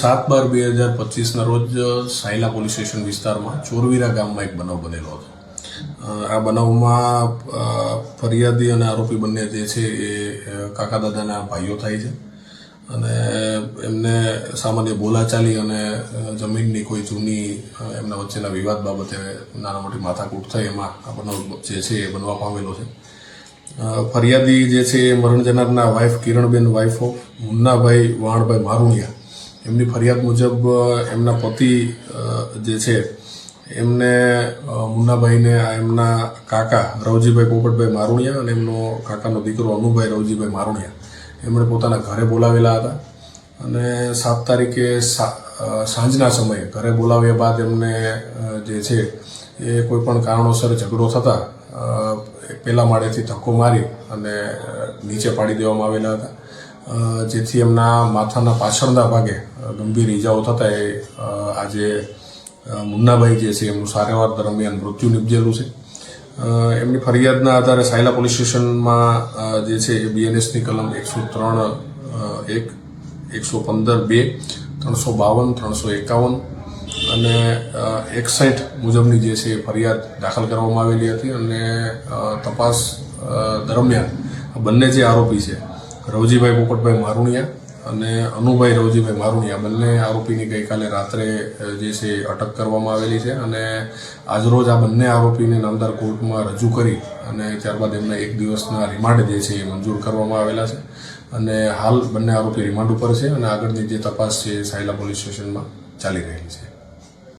સાત બાર બે હજાર પચીસના રોજ સાયલા પોલીસ સ્ટેશન વિસ્તારમાં ચોરવીરા ગામમાં એક બનાવ બનેલો હતો. આ બનાવમાં ફરિયાદી અને આરોપી બંને જે છે એ કાકા દાદાના ભાઈઓ થાય છે. અને એમને સામાન્ય બોલાચાલી અને જમીનની કોઈ જૂની એમના વચ્ચેના વિવાદ બાબતે નાના મોટી માથાકૂટ થઈ એમાં આ બનાવ જે છે એ બનવા પામેલો છે. ફરિયાદી જે છે એ મરણ જનારના wife Kiranben wife of Munnabhai Vanbhai Maruniya એમની ફરિયાદ મુજબ એમના પતિ જે છે, એમને મુન્નાભાઈને આ એમના કાકા રવજીભાઈ પોપટભાઈ મારુણિયા અને એમનો કાકાનો દીકરો અનુભાઈ રવજીભાઈ મારુણિયા, એમણે પોતાના ઘરે બોલાવેલા હતા. અને સાત તારીખે સાંજના સમયે ઘરે બોલાવ્યા બાદ એમને જે છે, એ કોઈપણ કારણોસર ઝઘડો થતા પેલા માળેથી ધક્કો મારી અને નીચે પાડી દેવામાં આવેલા હતા. જેથી એમના માથાના પાછળના ભાગે ગંભીર ઈજાઓ થતાં એ આજે મુન્નાભાઈ જે છે એમનું સારવાર દરમિયાન મૃત્યુ નિપજેલું છે. એમની ફરિયાદના આધારે સાયલા પોલીસ સ્ટેશનમાં જે છે એ બીએનએસની કલમ એકસો ત્રણ એક, એકસો પંદર બે, ત્રણસો બાવન, ત્રણસો એકાવન અને એકસાઠ મુજબની જે છે એ ફરિયાદ દાખલ કરવામાં આવેલી હતી અને તપાસ દરમિયાન બંને જે આરોપી છે, રવજીભાઈ પોપટભાઈ મારુણિયા અને અનુભાઈ રવજીભાઈ મારુણિયા બંને આરોપીની ગઈકાલે રાત્રે જે છે, અટક કરવામાં આવેલી છે અને આજરોજ આ બંને આરોપીને નામદાર કોર્ટમાં રજૂ કરી અને ત્યારબાદ એમને એક દિવસના રિમાન્ડ જે છે એ મંજૂર કરવામાં આવેલા છે. અને હાલ બંને આરોપી રિમાન્ડ ઉપર છે અને આગળની જે તપાસ છે સાયલા પોલીસ સ્ટેશનમાં ચાલી રહેલી છે.